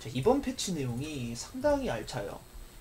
자, 이번 패치 내용이 상당히 알차요.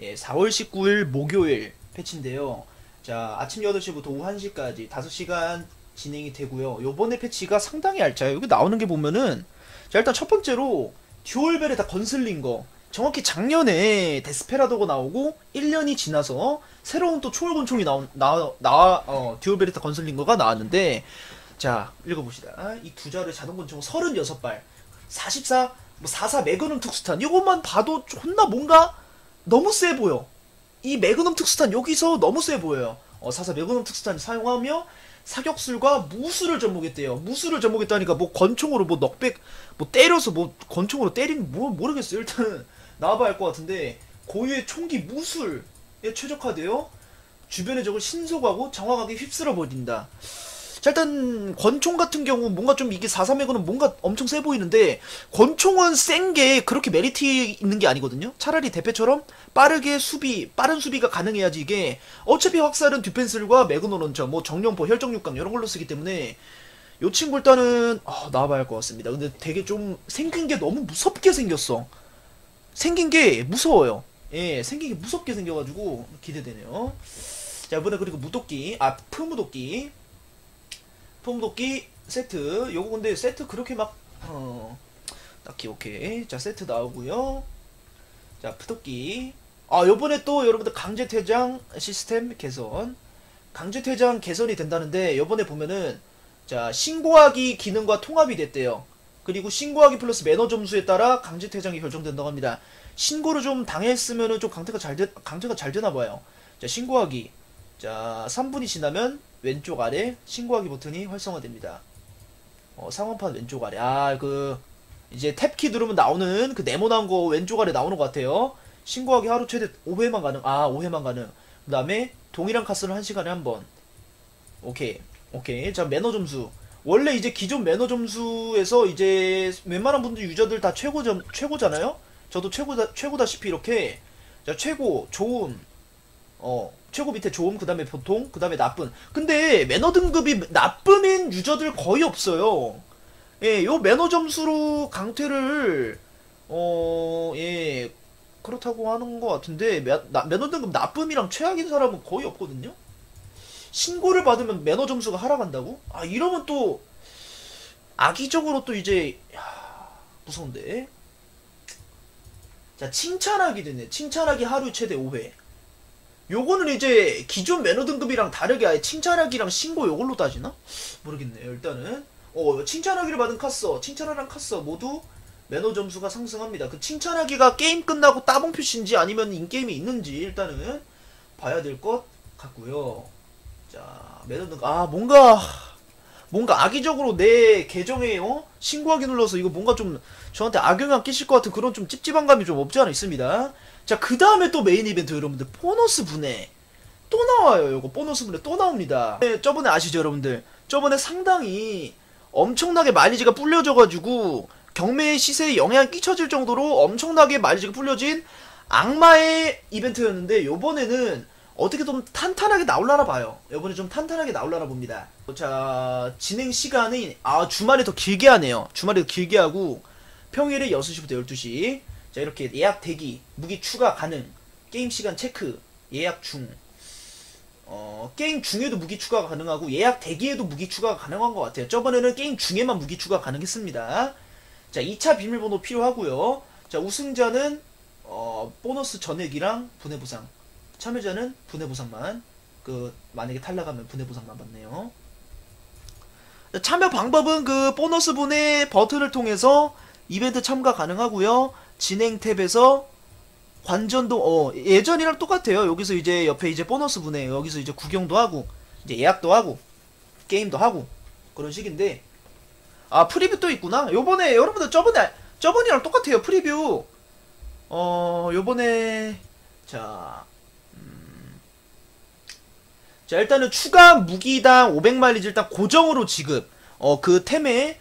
예, 4월 19일 목요일 패치인데요. 자, 아침 8시부터 오후 1시까지 5시간 진행이 되고요. 요번에 패치가 상당히 알차요. 여기 나오는 게 보면은 자, 일단 첫 번째로 듀얼벨에 다 건슬린 거. 정확히 작년에 데스페라도가 나오고 1년이 지나서 새로운 또 초월 권총이 나온 나, 나 어, 듀얼베리타 건슬링거가 나왔는데 자 읽어봅시다 이 두 자를 자동 권총 36발 44 뭐44 매그넘 특수탄 이것만 봐도 존나 뭔가 너무 세 보여. 이 매그넘 특수탄 여기서 너무 세 보여요. 어, 44 매그넘 특수탄 사용하며 사격술과 무술을 접목했대요. 무술을 접목했다니까 뭐 권총으로 뭐 넉백 뭐 때려서 뭐 권총으로 때린 뭐 모르겠어요. 일단은 나와봐야 할 것 같은데 고유의 총기 무술에 최적화되어 주변의 적을 신속하고 정확하게 휩쓸어 버린다. 자 일단 권총 같은 경우 뭔가 좀 이게 4.3에고는 뭔가 엄청 세 보이는데 권총은 센 게 그렇게 메리트 있는 게 아니거든요. 차라리 대패처럼 빠르게 수비 빠른 수비가 가능해야지 이게 어차피 확살은 디펜슬과 매그노 런처 뭐 정령포 혈정육강 이런 걸로 쓰기 때문에 요 친구 일단은 아, 나와봐야 할 것 같습니다. 근데 되게 좀 생긴 게 너무 무섭게 생겼어. 생긴 게 무서워요. 예, 생긴 게 무섭게 생겨가지고 기대되네요. 자, 이번에 그리고 무도끼, 아, 푸무도끼. 푸무도끼 세트. 요거 근데 세트 그렇게 막, 어, 딱히 오케이. 자, 세트 나오고요 자, 푸도끼. 아, 요번에 또 여러분들 강제 퇴장 시스템 개선. 강제 퇴장 개선이 된다는데, 요번에 보면은, 자, 신고하기 기능과 통합이 됐대요. 그리고 신고하기 플러스 매너 점수에 따라 강제 퇴장이 결정된다고 합니다. 신고를 좀 당했으면은 좀 강제가 잘 되, 강제가 잘 되나 봐요. 자, 신고하기. 자, 3분이 지나면 왼쪽 아래 신고하기 버튼이 활성화됩니다. 어, 상원판 왼쪽 아래. 아, 그 이제 탭키 누르면 나오는 그 네모 나온 거 왼쪽 아래 나오는 것 같아요. 신고하기 하루 최대 5회만 가능. 아, 5회만 가능. 그 다음에 동일한 카스를 1시간에 한 번. 오케이. 오케이. 자, 매너 점수. 원래 이제 기존 매너 점수에서 이제 웬만한 분들 유저들 다 최고 점 최고잖아요. 저도 최고다 최고다시피 이렇게 자 최고 좋음 어 최고 밑에 좋음 그 다음에 보통 그 다음에 나쁜. 근데 매너 등급이 나쁨인 유저들 거의 없어요. 예, 요 매너 점수로 강퇴를 어 예. 그렇다고 하는 것 같은데 매, 나, 매너 등급 나쁨이랑 최악인 사람은 거의 없거든요. 신고를 받으면 매너 점수가 하락한다고? 아 이러면 또 악의적으로 또 이제 야, 무서운데. 자 칭찬하기 되네. 칭찬하기 하루 최대 5회. 요거는 이제 기존 매너 등급이랑 다르게 아예 칭찬하기랑 신고 요걸로 따지나? 모르겠네요. 일단은 어 칭찬하기를 받은 카서, 칭찬하는 카서 모두 매너 점수가 상승합니다. 그 칭찬하기가 게임 끝나고 따봉 표시인지 아니면 인게임이 있는지 일단은 봐야 될 것 같고요. 자, 매너등 아 뭔가 뭔가 악의적으로 내 계정에 어? 신고하기 눌러서 이거 뭔가 좀 저한테 악영향 끼칠 것 같은 그런 좀 찝찝한 감이 좀 없지 않아 있습니다. 자, 그 다음에 또 메인 이벤트 여러분들 보너스 분해 또 나와요. 이거 보너스 분해 또 나옵니다. 네, 저번에 아시죠, 여러분들? 저번에 상당히 엄청나게 마일리지가 불려져가지고 경매의 시세에 영향 끼쳐질 정도로 엄청나게 마일리지가 불려진 악마의 이벤트였는데 요번에는 어떻게 좀 탄탄하게 나올라나 봐요. 이번에 좀 탄탄하게 나올라나 봅니다. 자, 진행 시간이, 아, 주말에 더 길게 하네요. 주말에 더 길게 하고, 평일에 6시부터 12시. 자, 이렇게 예약 대기, 무기 추가 가능, 게임 시간 체크, 예약 중. 어, 게임 중에도 무기 추가가 가능하고, 예약 대기에도 무기 추가가 가능한 것 같아요. 저번에는 게임 중에만 무기 추가 가능했습니다. 자, 2차 비밀번호 필요하고요 자, 우승자는, 어, 보너스 전액이랑 분해 보상. 참여자는 분해 보상만 그 만약에 탈락하면 분해 보상만 받네요. 참여 방법은 그 보너스 분해 버튼을 통해서 이벤트 참가 가능하고요. 진행 탭에서 관전도 어 예전이랑 똑같아요. 여기서 이제 옆에 이제 보너스 분해 여기서 이제 구경도 하고 이제 예약도 하고 게임도 하고 그런 식인데 아 프리뷰 또 있구나. 요번에 여러분들 저번에 저번이랑 똑같아요. 프리뷰 어 요번에 자자 일단은 추가 무기당 500마일리지 일단 고정으로 지급 어 그 템에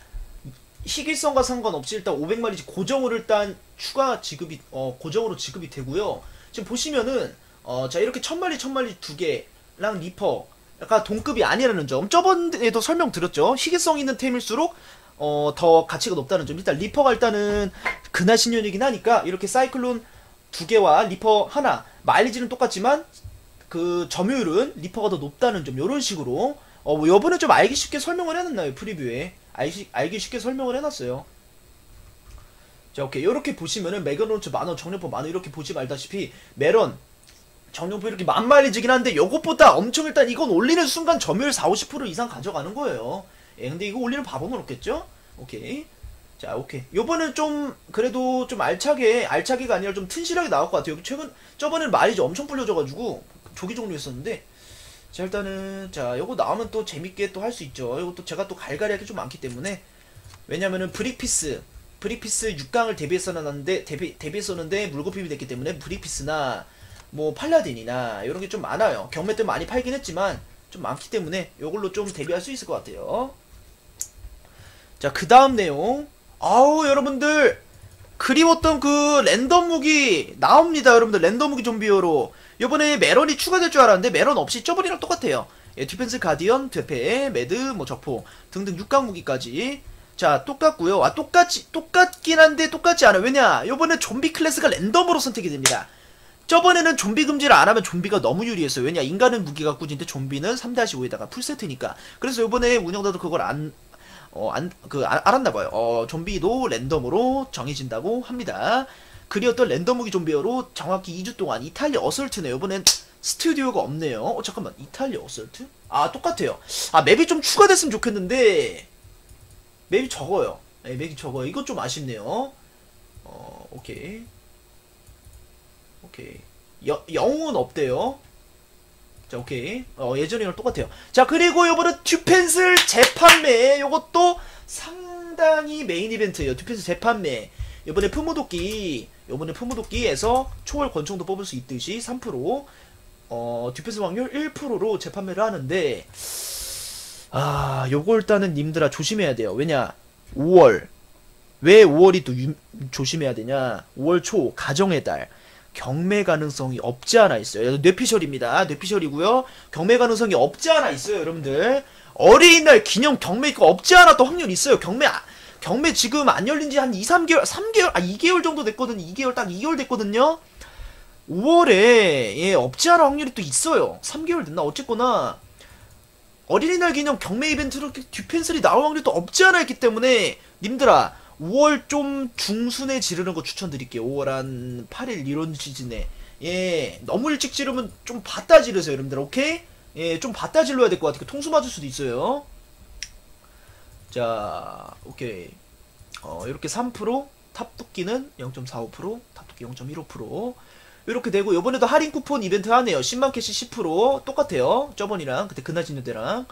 희귀성과 상관없이 일단 500마일리지 고정으로 일단 추가 지급이 어 고정으로 지급이 되고요. 지금 보시면은 어 자 이렇게 1000마리 1000마리 두 개랑 리퍼 약간 동급이 아니라는 점. 저번에도 설명드렸죠. 희귀성 있는 템일수록 어, 더 가치가 높다는 점. 일단 리퍼가 일단은 근화 신년이긴 하니까 이렇게 사이클론 두 개와 리퍼 하나. 마일리지는 똑같지만 그 점유율은 리퍼가 더 높다는 점. 요런 식으로. 어, 뭐 요번에 좀 알기 쉽게 설명을 해놨나요 프리뷰에 알기, 알기 쉽게 설명을 해놨어요. 자 오케이. 요렇게 보시면은 메가론츠 만원 정력포 만원 이렇게 보시면 알다시피 메론 정력포 이렇게 만마일리지긴 한데 요것보다 엄청 일단 이건 올리는 순간 점유율 4, 50% 이상 가져가는 거예요. 예 근데 이거 올리는 바보는 없겠죠? 오케이. 자 오케이. 요번엔 좀 그래도 좀 알차게 알차게가 아니라 좀 튼실하게 나올 것 같아요. 최근 저번엔 마일리지 엄청 불려져가지고 조기 종료했었는데 자 일단은 자 요거 나오면 또 재밌게 또 할 수 있죠 이것도 제가 또 갈갈이 할게 좀 많기 때문에 왜냐면은 브릭피스 브릭피스 6강을 데뷔했었는데 데뷔 데뷔했었는데 물거품이 됐기 때문에 브릭피스나 뭐 팔라딘이나 이런 게 좀 많아요. 경매 때 많이 팔긴 했지만 좀 많기 때문에 이걸로 좀 데뷔할 수 있을 것 같아요. 자, 그 다음 내용. 아우, 여러분들. 그리웠던 그 랜덤 무기 나옵니다. 여러분들 랜덤 무기 좀비어로. 요번에 메런이 추가될 줄 알았는데 메런 없이 저번이랑 똑같아요. 예, 디펜스 가디언, 되페, 매드, 뭐 적포 등등 6강 무기까지. 자 똑같고요. 아 똑같이 똑같긴 한데 똑같지 않아요. 왜냐? 요번에 좀비 클래스가 랜덤으로 선택이 됩니다. 저번에는 좀비 금지를 안 하면 좀비가 너무 유리했어요. 왜냐? 인간은 무기가 꾸진데 좀비는 3-5에다가 풀세트니까. 그래서 요번에 운영자도 그걸 안 어, 안, 그, 아, 알았나봐요. 어, 좀비도 랜덤으로 정해진다고 합니다. 그리었던 랜덤 무기 좀비어로 정확히 2주 동안 이탈리아 어설트네요. 이번엔 스튜디오가 없네요. 어, 잠깐만. 이탈리아 어설트? 아, 똑같아요. 아, 맵이 좀 추가됐으면 좋겠는데, 맵이 적어요. 네, 맵이 적어요. 이것 좀 아쉽네요. 어, 오케이. 오케이. 여, 영웅은 없대요. 자, 오케이. 어, 예전이랑 똑같아요. 자, 그리고 요번은 듀펜슬 재판매. 요것도 상당히 메인 이벤트예요. 듀펜슬 재판매. 요번에 품무도끼, 요번에 품무도끼에서 초월 권총도 뽑을 수 있듯이 3%, 어, 듀펜슬 확률 1%로 재판매를 하는데, 아, 요거 일단은 님들아 조심해야 돼요. 왜냐, 5월. 왜 5월이 또 유, 조심해야 되냐? 5월 초, 가정의 달. 경매 가능성이 없지 않아 있어요. 뇌피셜입니다. 뇌피셜이고요. 경매 가능성이 없지 않아 있어요, 여러분들. 어린이날 기념 경매 가 없지 않아 또 확률 있어요. 경매 아, 경매 지금 안 열린 지 한 2, 3개월, 3개월, 아 2개월 정도 됐거든요. 2개월 딱 2개월 됐거든요. 5월에 예, 않아 확률이 또 있어요. 3개월 됐나 어쨌거나 어린이날 기념 경매 이벤트로 듀펜슬이 나올 확률도 없지 않아 있기 때문에 님들아 5월 좀 중순에 지르는 거 추천드릴게요. 5월 한 8일 이런 시즌에. 예, 너무 일찍 지르면 좀 봤다 지르세요, 여러분들. 오케이? 예, 좀 봤다 질러야 될 것 같아요. 통수 맞을 수도 있어요. 자, 오케이. 어, 이렇게 3%, 탑도끼는 0.45%, 탑도끼 0.15%. 이렇게 되고, 요번에도 할인 쿠폰 이벤트 하네요. 10만 캐시 10%. 똑같아요. 저번이랑, 그때 지는 때랑.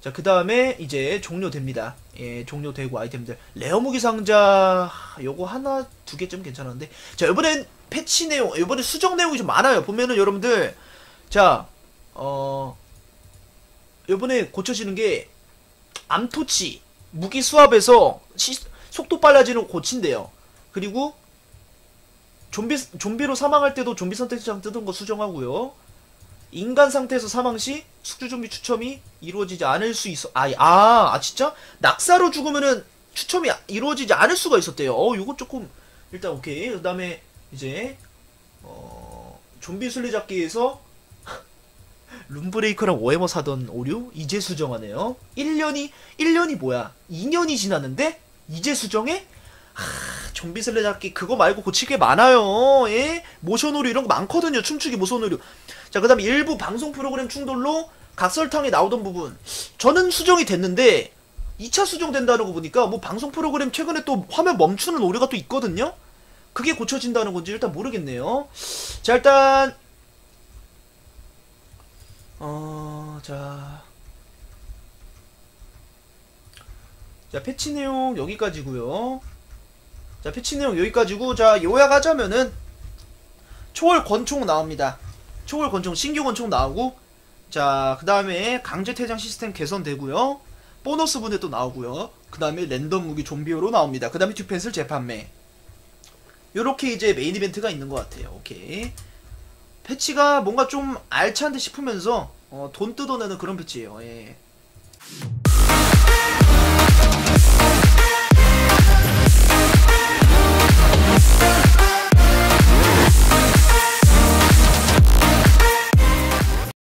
자, 그 다음에 이제 종료됩니다. 예, 종료되고 아이템들. 레어 무기 상자, 요거 하나, 두 개쯤 괜찮은데. 자, 이번엔 패치 내용, 이번에 수정 내용이 좀 많아요. 보면은 여러분들, 자, 어, 요번에 고쳐지는 게, 암토치, 무기 수압에서 시, 속도 빨라지는 거 고친대요. 그리고, 좀비, 좀비로 사망할 때도 좀비 선택장 뜯은 거 수정하고요. 인간 상태에서 사망 시 숙주 좀비 추첨이 이루어지지 않을 수 있어. 아, 아, 아 진짜? 낙사로 죽으면은 추첨이 이루어지지 않을 수가 있었대요. 어, 요거 조금 일단 오케이. 그다음에 이제 어, 좀비 술래잡기에서 룸브레이커랑 워해머 사던 오류 이제 수정하네요. 1년이 1년이 뭐야? 2년이 지났는데 이제 수정해? 하, 좀비 술래잡기 그거 말고 고칠 게 많아요. 예? 모션 오류 이런 거 많거든요. 춤추기 모션 오류. 자, 그 다음에 일부 방송 프로그램 충돌로 각설탕에 나오던 부분. 저는 수정이 됐는데, 2차 수정된다는 거 보니까, 뭐 방송 프로그램 최근에 또 화면 멈추는 오류가 또 있거든요? 그게 고쳐진다는 건지 일단 모르겠네요. 자, 일단, 어, 자. 자, 패치 내용 여기까지고요. 자, 패치 내용 여기까지고, 자, 요약하자면은, 초월 권총 나옵니다. 초월 권총 신규 권총 나오고 자 그 다음에 강제 퇴장 시스템 개선되고요. 보너스 분해 또 나오고요. 그 다음에 랜덤 무기 좀비어로 나옵니다. 그 다음에 듀펜슬 재판매. 요렇게 이제 메인 이벤트가 있는 것 같아요. 오케이 패치가 뭔가 좀 알찬 듯 싶으면서 어, 돈 뜯어내는 그런 패치예요 예.